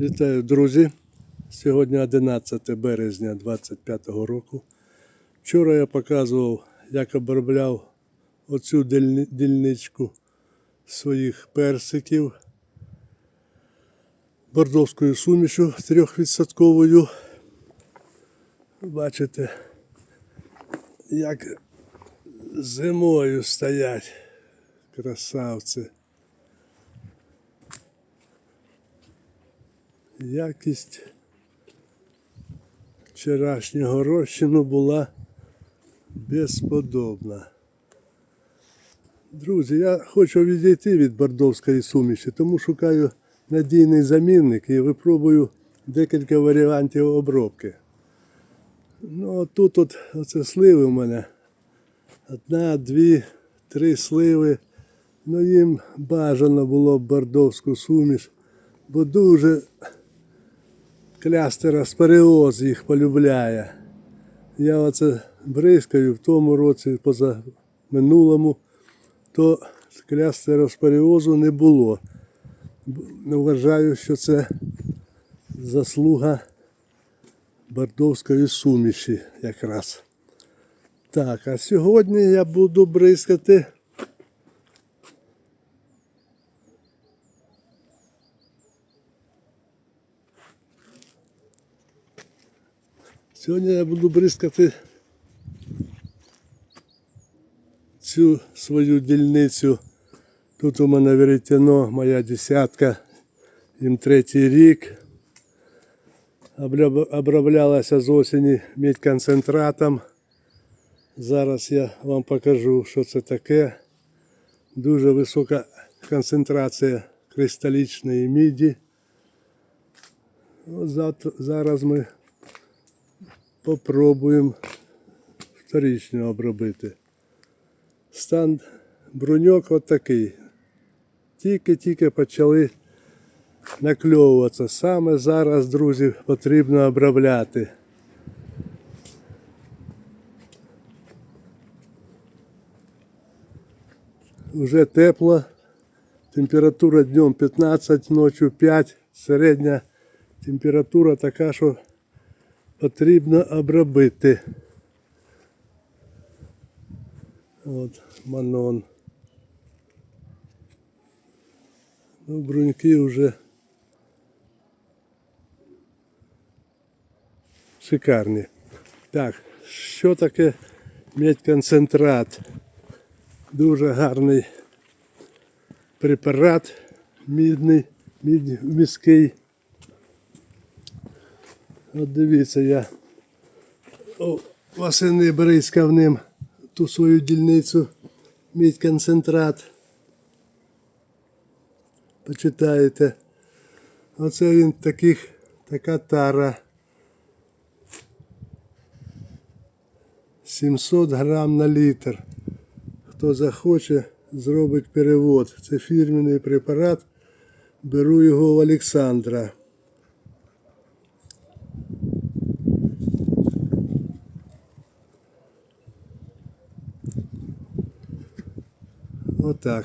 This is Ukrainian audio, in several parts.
Вітаю, друзі! Сьогодні 11 березня 2025 року. Вчора я показував, як обробляв оцю дільничку своїх персиків бордовською сумішю 3%. Бачите, як зимою стоять красавці. Якість вчорашнього розчину була безподобна. Друзі, я хочу відійти від бордовської суміші, тому шукаю надійний замінник і випробую декілька варіантів обробки. Ну, тут от, оце сливи в мене. Одна, дві, три сливи. Ну їм бажано було б бордовську суміш, бо дуже клястероспоріоз їх полюбляє. Я оце бризкаю в тому році, поза минулому, то клястероспоріозу не було. Вважаю, що це заслуга бордовської суміші якраз. Так, а сьогодні я буду бризкати Сьогодні я буду бризкати цю свою дільницю. Тут у мене веретено, моя десятка, їм третій рік. Оброблялася з осені медконцентратом. Зараз я вам покажу, що це таке. Дуже висока концентрація кристалічної міді. Зараз ми попробуємо вторично обробити. Стан бруньок от такий. Тільки-тільки почали накльовуватися. Саме зараз, друзі, потрібно обробляти. Уже тепло. Температура днем 15, ночью 5. Середня температура така, що потрібно обробити. От манон. Ну, бруньки вже шикарні. Так, що таке медконцентрат? Дуже гарний препарат мідний, мід, міський. От дивіться, я восени бризкав ним ту свою дільницю мідь концентрат. Почитаєте. Оце він таких, така тара. 700 грам на літр. Хто захоче, зробить перевод. Це фірменний препарат. Беру його у Олександра. Отак.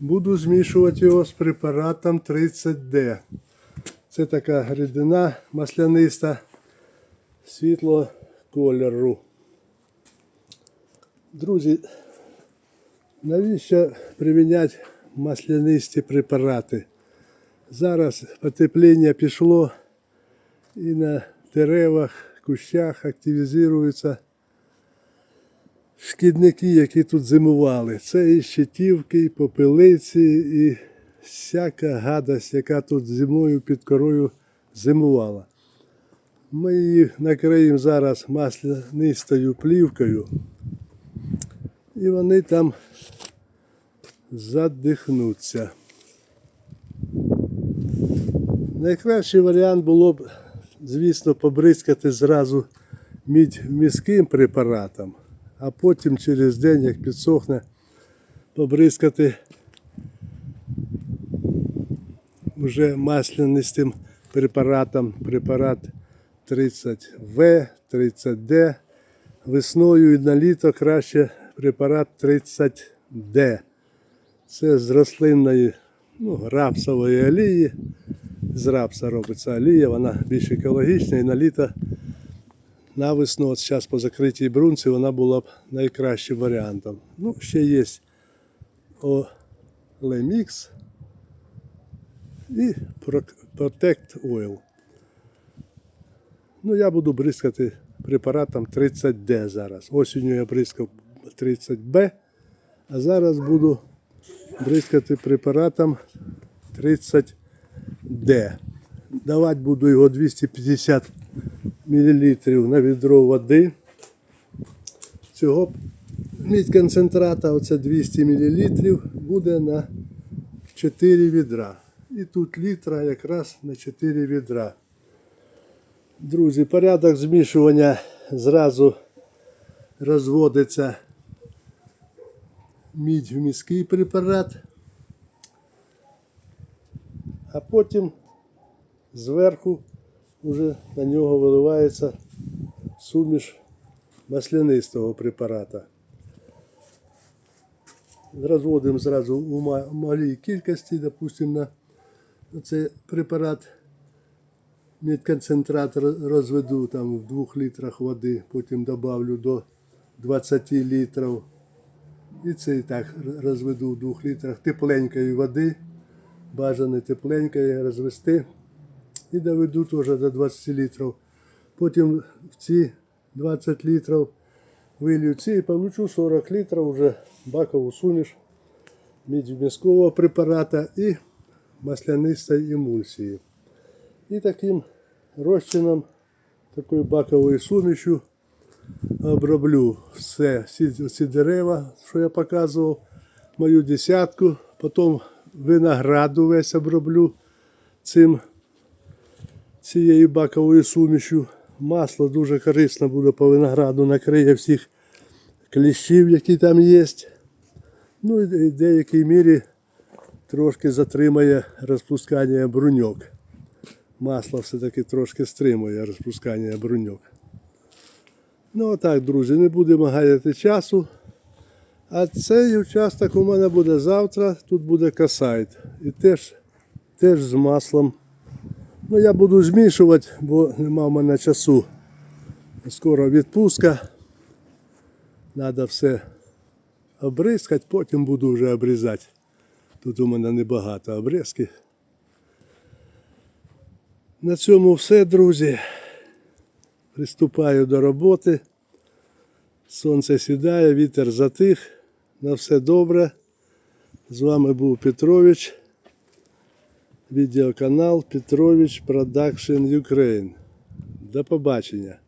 Буду змішувати його з препаратом 30D. Це така рідина масляниста світлого кольору. Друзі, навіщо приміняти маслянисті препарати? Зараз потепління пішло і на деревах, кущах активізуються шкідники, які тут зимували. Це і щитівки, і попелиці, і всяка гадость, яка тут зимою під корою зимувала. Ми її накриємо зараз маслянистою плівкою. І вони там задихнуться. Найкращий варіант було б, звісно, побризкати зразу мідь міським препаратом, а потім через день, як підсохне, побризкати вже маслянистим препаратом, препарат 30В, 30D. Весною і на літо краще препарат 30D. Це з рослинної ну, рапсової олії. З рапса робиться олія, вона більш екологічна і на літо на весну, от зараз по закритій брунці, вона була б найкращим варіантом. Ну, ще є Олемікс і Protect Oil. Ну, я буду бризкати препаратом 30D зараз. Осінню я бризкав 30B, а зараз буду бризкати препаратом 30D. Давати буду його 250 мл на відро води. Цього мідконцентрата, оце 200 мл, буде на 4 відра. І тут літра якраз на 4 відра. Друзі, порядок змішування зразу розводиться мідь в міський препарат, а потім зверху вже на нього виливається суміш маслянистого препарата. Розводимо зразу у малій кількості, допустимо, на цей препарат медконцентрат розведу там в 2 літрах води, потім добавлю до 20 літрів. І це і так розведу в 2 літрах тепленької води, бажано тепленької розвести і доведу теж до 20 літрів. Потім в ці 20 літрів вилью ці і получу 40 літрів вже бакову суміш мідьміскового препарата і маслянистої емульсії. І таким розчином, такою баковою сумішю оброблю все, всі ці дерева, що я показував, мою десятку, потім винограду весь оброблю цим цією баковою сумішю. Масло дуже корисно буде по винограду, накриє всіх кліщів, які там є. Ну і в деякій мірі трошки затримає розпускання бруньок. Масло все-таки трошки стримує розпускання бруньок. Ну отак, друзі, не будемо гаяти часу. А цей участок у мене буде завтра, тут буде касайт. І теж, теж з маслом. Ну, я буду змішувати, бо нема в мене часу. Скоро відпустка. Треба все обризкати, потім буду вже обрізати. Тут у мене небагато обрізки. На цьому все, друзі. Приступаю до роботи. Сонце сідає, вітер затих. На все добре. З вами був Петрович. Відеоканал Петрович Продакшн Ukraine. До побачення.